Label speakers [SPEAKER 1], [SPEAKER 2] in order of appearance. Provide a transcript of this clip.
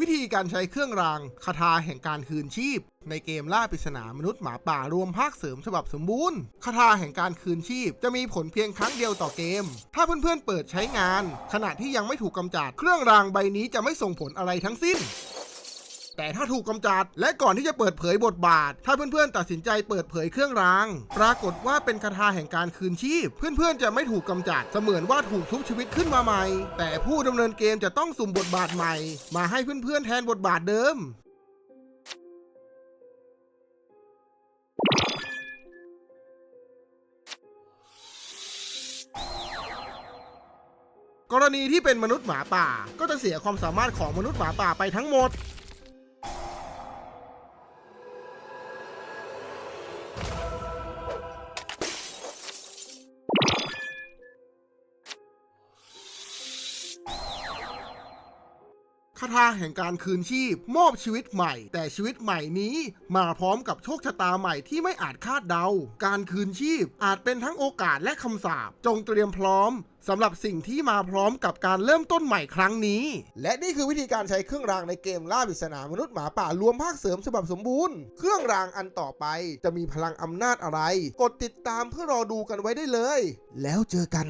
[SPEAKER 1] วิธีการใช้เครื่องรางคาถาแห่งการคืนชีพ ในเกมล่าปริศนามนุษย์หมาป่ารวมภาคเสริมฉบับสมบูรณ์คาถาแห่งการคืนชีพ จะมีผลเพียงครั้งเดียวต่อเกม ถ้าเพื่อนๆเปิดใช้งาน ขณะที่ยังไม่ถูกกำจัด เครื่องรางใบนี้จะไม่ส่งผลอะไรทั้งสิ้น แต่ถ้าถูกกำจัด และก่อนที่จะเปิดเผยบทบาท ถ้าเพื่อนๆ ตัดสินใจเปิดเผยเครื่องราง ปรากฏว่าเป็นคาถาแห่งการคืนชีพ เพื่อนๆ จะไม่ถูกกำจัด เสมือนว่าถูกทุบชีวิตขึ้นมาใหม่ แต่ผู้ดำเนินเกมจะต้องสุ่มบทบาทใหม่ มาให้เพื่อนๆ แทนบทบาทเดิมกรณีที่เป็นมนุษย์หมาป่า ก็จะเสียความสามารถของมนุษย์หมาป่าไปทั้งหมด คาถาแห่งการคืนชีพ มอบชีวิตใหม่ แต่ชีวิตใหม่นี้มาพร้อมกับโชคชะตาใหม่ที่ไม่อาจคาดเดา การคืนชีพอาจเป็นทั้งโอกาสและคำสาปจงเตรียมพร้อมสำหรับสิ่งที่มาพร้อมกับการเริ่มต้นใหม่ครั้งนี้ และนี่คือวิธีการใช้เครื่องรางในเกมล่าปริศนามนุษย์หมาป่ารวมภาคเสริมฉบับสมบูรณ์ เครื่องรางอันต่อไปจะมีพลังอำนาจอะไร กดติดตามเพื่อรอดูกันไว้ได้เลย แล้วเจอกัน